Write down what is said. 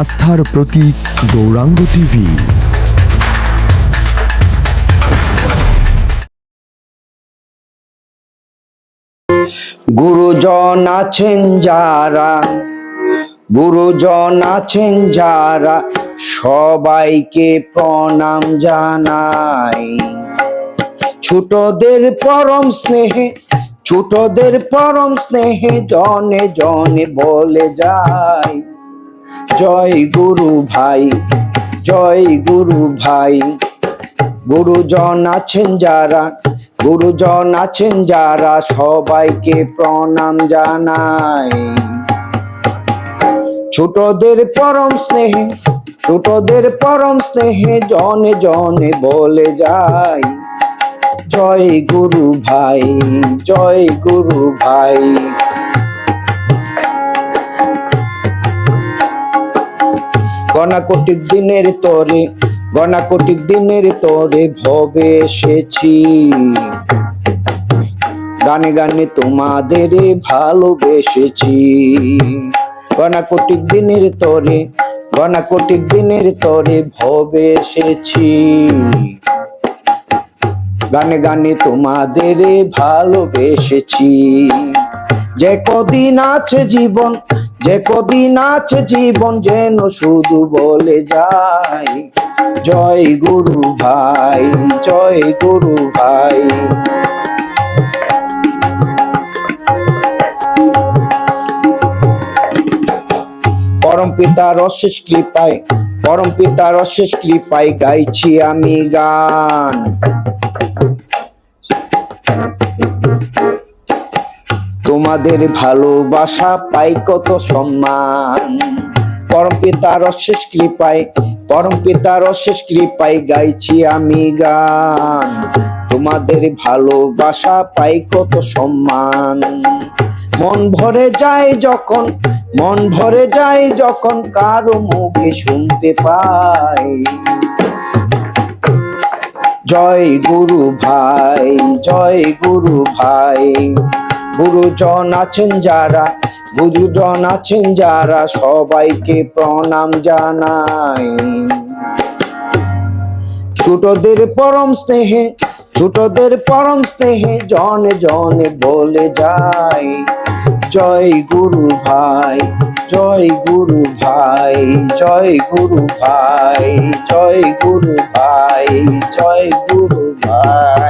আস্থার প্রতীক গৌরাঙ্গ টিভি। গুরুজন আছেন যারা, গুরুজন আছেন যারা, সবাইকে প্রণাম জানাই। ছোটদের পরম স্নেহে, ছোটদের পরম স্নেহে জনে জনে বলে যায়। জয় গুরু ভাই, জয় গুরু ভাই। গুরুজন আছেন যারা, গুরুজন আছেন যারা, সবাইকে প্রণাম জানাই। ছোটদের পরম স্নেহে, ছোটদের পরম স্নেহে জনে জনে বলে যায় জয় গুরু ভাই, জয় গুরু ভাই। গণাকোটিক দিনের তরে গণাকোটিক দিনের তরে ভবে এসেছি। গানে গানে তোমাদের ভালোবেসেছি। গণাকোটিক দিনের তরে গণাকোটিক দিনের তরে ভবে এসেছি। গানে গানে তোমাদের ভালোবেসেছি। যে কদিন আছে জীবন যে কদিন আছে জীবন যেন শুধু বলে যায়, জয় গুরু ভাই, জয় গুরু ভাই। পরম পিতার অশেষ কৃপায়, পরম পিতার অশেষ কৃপায় গাইছি আমি গান। তোমাদের ভালোবাসা পাই কত সম্মান। পরম পিতার অশেষ কৃপায়, পরম পিতার অশেষ কৃপায় গাইছি আমি গান। তোমাদের ভালোবাসা পাই কত সম্মান। মন ভরে যায় যখন, মন ভরে যায় যখন কারও মুখে শুনতে পাই। জয় গুরু ভাই, জয় গুরু ভাই। গুরুজন আছেন যারা, গুরুজন আছেন যারা, সবাইকে প্রণাম জানাই। ছোটদের পরম স্নেহে, ছোটদের পরম স্নেহে জনে জনে বলে যায় জয় গুরু ভাই, জয় গুরু ভাই, জয় গুরু ভাই, জয় গুরু ভাই, জয় গুরু ভাই।